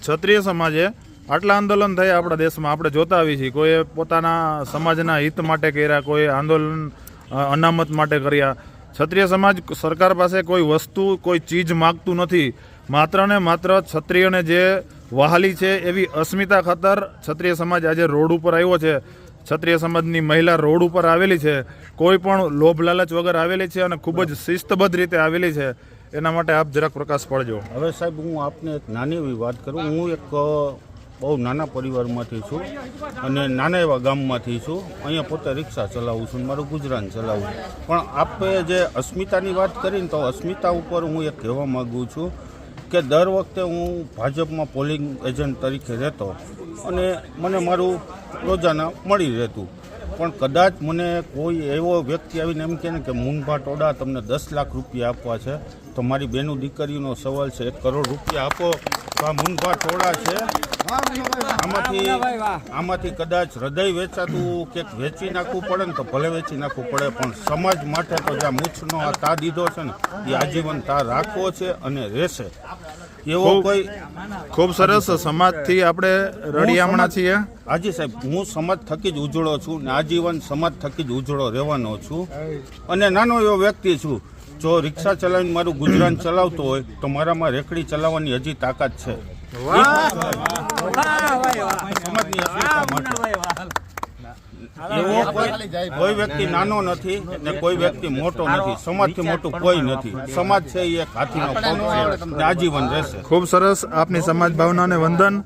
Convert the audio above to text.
ક્ષત્રિય સમાજે આટલા આંદોલન થયા આપણા દેશમાં. આપણે જોતા આવીએ છીએ. કોઈએ પોતાના સમાજના હિત માટે કર્યા કોઈ આંદોલન અનામત માટે કર્યા. ક્ષત્રિય સમાજ સરકાર પાસે કોઈ વસ્તુ, કોઈ ચીજ માગતું નથી. માત્ર ને માત્ર ક્ષત્રિયને જે વહાલી છે એવી અસ્મિતા ખાતર ક્ષત્રિય સમાજ આજે રોડ ઉપર આવ્યો છે. ક્ષત્રિય સમાજની મહિલા રોડ ઉપર આવેલી છે. કોઈ પણ લોભ લાલચ વગર આવેલી છે અને ખૂબ જ શિસ્તબદ્ધ રીતે આવેલી છે. એના માટે આપ જરાક પ્રકાશ પડજો. હવે સાહેબ, હું આપને એક નાની એવી વાત કરું. હું એક બહુ નાના પરિવારમાંથી છું અને નાના એવા ગામમાંથી છું. અહીંયા પોતે રિક્ષા ચલાવું છું મારું ગુજરાન ચલાવું છું. પણ આપે જે અસ્મિતાની વાત કરીને તો અસ્મિતા ઉપર હું એક કહેવા માગું છું કે દર વખતે હું ભાજપમાં પોલિંગ એજન્ટ તરીકે રહેતો અને મને મારું રોજાના મળી રહેતું. પણ કદાચ મને કોઈ એવો વ્યક્તિ આવીને એમ કહે ને કે મુનભા ટોડા તમને દસ લાખ રૂપિયા આપવા છે. તો મારી બેનું દીકરીનો સવાલ છે એક કરોડ રૂપિયા આપો. તો આ મુનભા ટોળા છે. આમાંથી આમાંથી કદાચ હૃદય વેચાતું કે વેચી નાખવું પડે ને તો ભલે વેચી નાખવું પડે પણ સમાજ માટે તો જ્યાં મૂછનો આ તા દીધો છે ને એ આજીવન તા રાખવો છે અને રહેશે. એવો કોઈ ખૂબ સરસ સમાજથી આપણે રળિયામણા છીએ. હાજી સાહેબ હું સમાજ થકી જ ઉજળો છું ને આજીવન સમાજ થકી જ ઉજળો રહેવાનો છું. અને નાનો એવો વ્યક્તિ છું. જો રિક્ષા ચલાવીને મારું ગુજરાન ચલાવતો હોય તો મારામાં રેકડી ચલાવવાની હજી તાકાત છે. કોઈ- કોઈ વ્યક્તિ નાનો નથી ને કોઈ વ્યક્તિ મોટો નથી. સમાજથી મોટું કોઈ નથી. સમાજ છે એ એક હાથીનો પગ છે. આજીવન રહેશે. ખૂબ સરસ આપની સમાજ ભાવનાને વંદન.